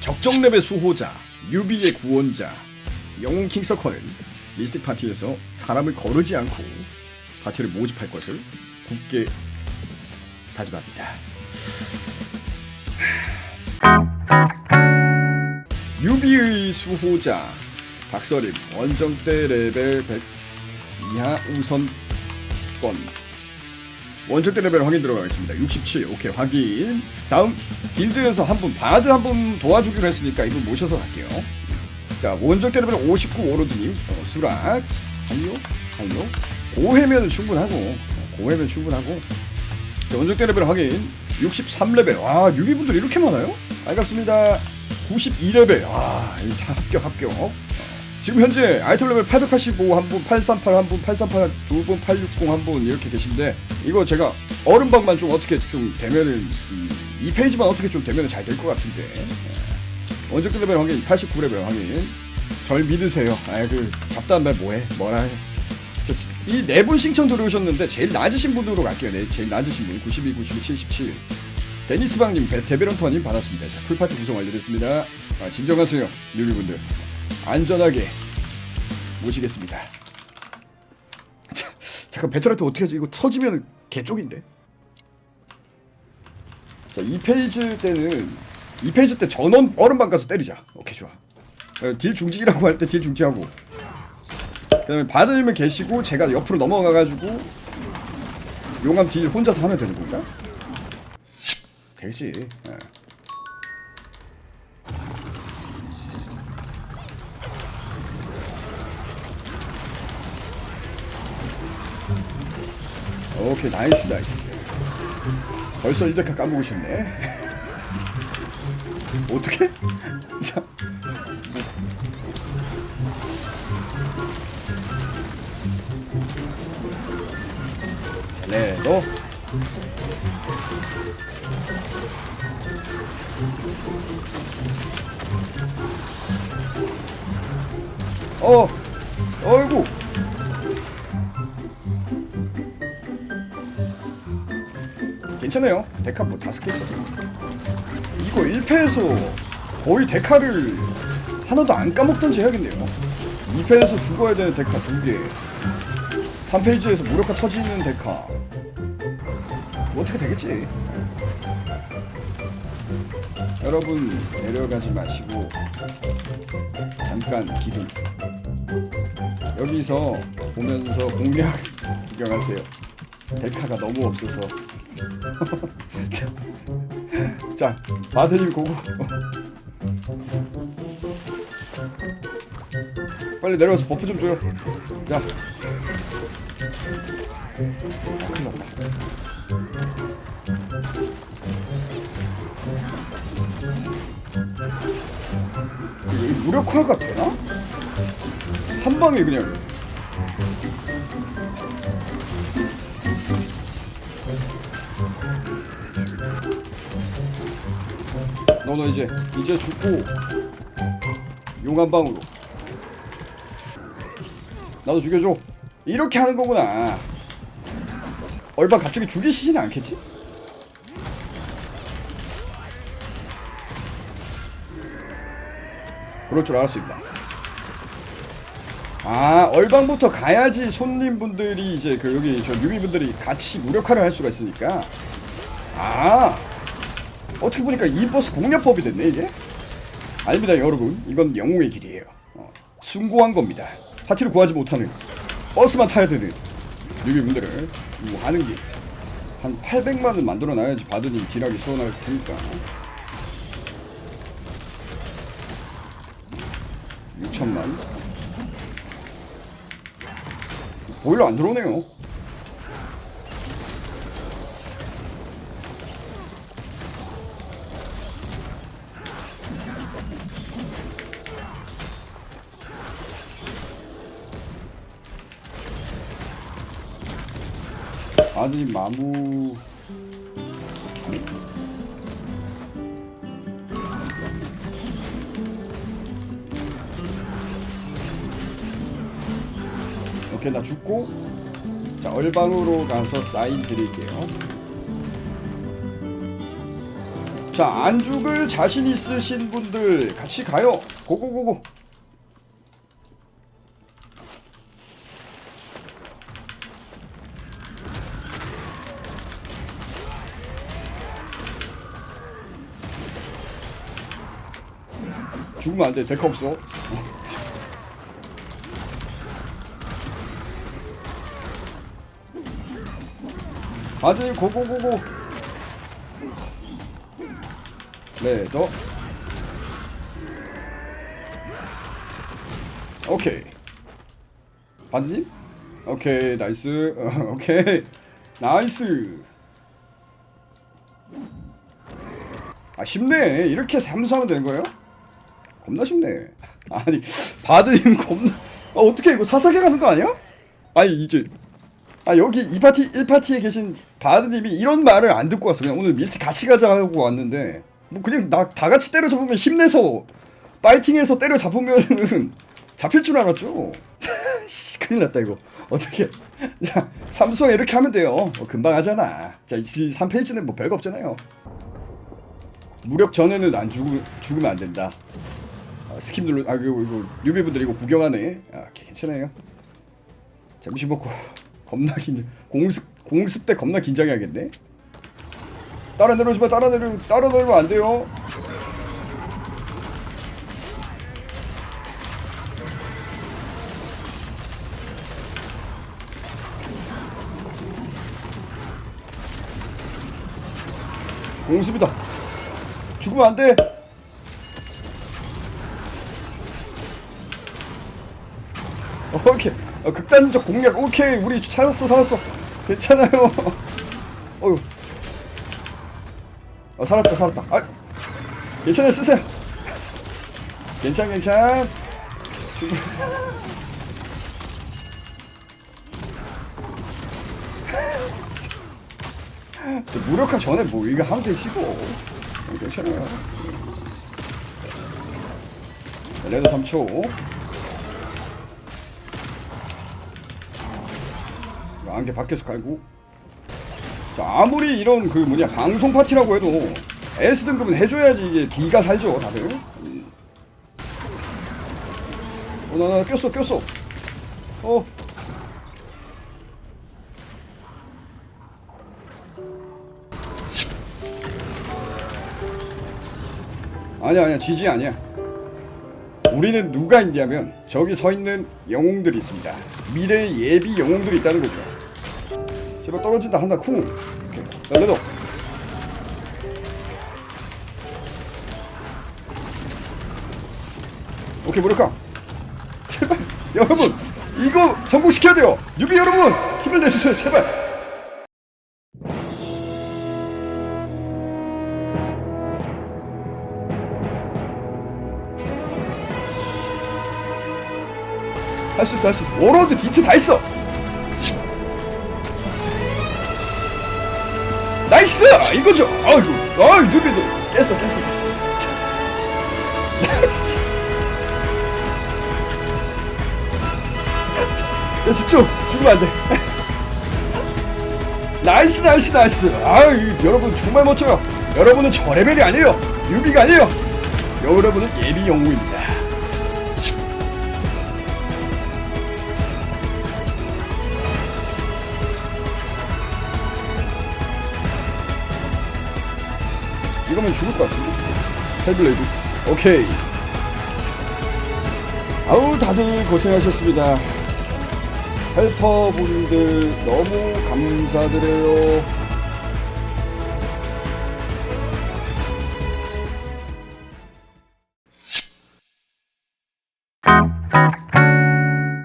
적정 레벨 수호자, 뉴비의 구원자, 영웅 킹서커는 미스틱 파티에서 사람을 거르지 않고 파티를 모집할 것을 굳게 다짐합니다. 뉴비의 수호자 박서림 원정대 레벨 100 이하 우선권 원정대 레벨 확인 들어가겠습니다. 67 오케이 확인. 다음 길드에서 한 분 바드 한 분 도와주기로 했으니까 이분 모셔서 갈게요. 자 원정대 레벨 59 오로드님 어, 수락. 한요 한요 고해면 충분하고 어, 고해면 충분하고. 자, 원정대 레벨 확인. 63레벨. 와 유비분들 이렇게 많아요? 반갑습니다. 92레벨. 아, 이다 합격 합격. 어, 지금 현재 아이템 레벨 885 한 분, 838 한 분, 838 두 분, 860 한 분 이렇게 계신데 이거 제가 얼음방만 좀 어떻게 좀 되면은 음, 이 페이지만 어떻게 좀 되면은 잘 될 것 같은데. 예. 원적 레벨 확인 89 레벨 확인. 절 믿으세요. 아그 잡다한 말 뭐해? 뭐라 해? 이네 분 신청 들어오셨는데 제일 낮으신 분으로 갈게요. 네, 제일 낮으신 분 92, 92, 77. 데니스방님, 데- 데베런터님 받았습니다. 자, 풀파티 구성 완료됐습니다. 아, 진정하세요, 유비분들. 안전하게 모시겠습니다. 자, 잠깐 배틀한테 어떻게 하지? 이거 터지면 개쪽인데. 자, 이 페이지 때는 이 페이지 때 전원 얼음방 가서 때리자. 오케이 좋아. 어, 딜 중지라고 할 때 딜 중지하고. 그다음에 바드님은 계시고 제가 옆으로 넘어가 가지고 용암 딜 혼자서 하면 되는 건가? 되지. 예. 오케이 나이스 나이스. 벌써 1대카 까먹으셨네. 어떻게? 자. 네, 너. 어, 어이구. 괜찮아요. 데카 뭐 다섯 개 있어. 이거 1패에서 거의 데카를 하나도 안 까먹던지 해야겠네요. 2패에서 죽어야 되는 데카 두 개. 3페이지에서 무력화 터지는 데카. 뭐 어떻게 되겠지? 여러분 내려가지 마시고 잠깐 기둥 여기서 보면서 공략 구경하세요 데카가 너무 없어서. 자, 자 바드님 고고. 빨리 내려와서 버프 좀 줘요. 자. 아, 큰일 났다. 무력화가 되나? 한 방에 그냥 너너 이제 이제 죽고 용한 방으로 나도 죽여줘 이렇게 하는 거구나 얼방 갑자기 죽이시지는 않겠지? 그럴 줄 알았습니다. 아 얼방부터 가야지 손님분들이 이제 그 여기 저 유비분들이 같이 무력화를 할 수가 있으니까 아 어떻게 보니까 이 버스 공략법이 됐네 이게? 아닙니다 여러분. 이건 영웅의 길이에요. 어, 숭고한 겁니다. 파티를 구하지 못하는 버스만 타야 되는 유비분들을 뭐 하는 게한 800만원 만들어 놔야지 받으니 딜하기 수원할 테니까. 6천만. 보일러 안 들어오네요 아니 마무 오케이 나 죽고 자 얼방으로 가서 사인 드릴게요 자, 안 죽을 자신 있으신 분들 같이 가요. 고고고고. 죽으면 안 돼. 데카 없어. 다들 고고고고. 네, 더. 오케이. 반님? 오케이, 나이스. 어, 오케이. 나이스. 아, 쉽네. 이렇게 삼수하면 되는 거예요? 겁나 쉽네. 아니, 바드님 겁나. 아, 어떻게 이거 사사게 가는 거 아니야? 아니, 이제. 아, 여기 이 파티, 1 파티에 계신 바드님이 이런 말을 안 듣고 왔어. 그냥 오늘 미스트 같이 가자 하고 왔는데. 뭐 그냥 나 다 같이 때려 잡으면 힘내서 파이팅해서 때려 잡으면은 잡힐 줄 알았죠. 씨, 큰일 났다 이거. 어떻게? 자, 삼수가 이렇게 하면 돼요. 어, 금방 하잖아. 자, 이 3페이지는 뭐 별거 없잖아요. 무력 전에는 안 죽으, 죽으면 안 된다. 아, 스킵 눌러. 아 이거 이거 뉴비분들 이거 구경하네. 아, 괜찮아요. 잠시 먹고 겁나 긴장. 공습 공습 때 겁나 긴장해야겠네. 따라 내려오지 마. 따라 내려. 따라 내려면 안 돼요. 공습이다. 죽으면 안 돼. 오케이. 어, 극단적 공략. 오케이. 우리 살았어, 살았어. 괜찮아요. 어휴. 어, 살았다, 살았다. 아, 괜찮아요, 쓰세요. 괜찮, 괜찮. 무력화 전에 뭐 이거 하면 되시고. 어, 괜찮아요. 레드 3초. 이거 안개 밖에서 깔고. 자, 아무리 이런 그 뭐냐 방송 파티라고 해도 S 등급은 해줘야지 이게 D가 살죠 다들. 음. 어, 나, 나 꼈어, 꼈어. 어. 아니야, 아니야, 지지 아니야. 우리는 누가 있냐면 저기 서 있는 영웅들이 있습니다. 미래의 예비 영웅들이 있다는 거죠. 제발 떨어진다 한다 쿵. 날려도. 오케이 무력화. 제발 여러분 이거 성공시켜야 돼요. 유비 여러분 힘을 내주세요 제발. 할 수 있어 할 수 있어. 워로드 디트 다 있어. 나이스! 이거죠! 아이고, 아이, 뉴비도 깼어, 깼어, 깼어. 자, 집중! 죽으면 안 돼. 나이스, 나이스, 나이스. 아유, 여러분 정말 멋져요. 여러분은 저 레벨이 아니에요. 뉴비가 아니에요. 여러분은 예비 영웅입니다. 이거면 죽을 것 같은데. 헬블레이드. 오케이. 아우, 다들 고생하셨습니다. 헬퍼분들 너무 감사드려요.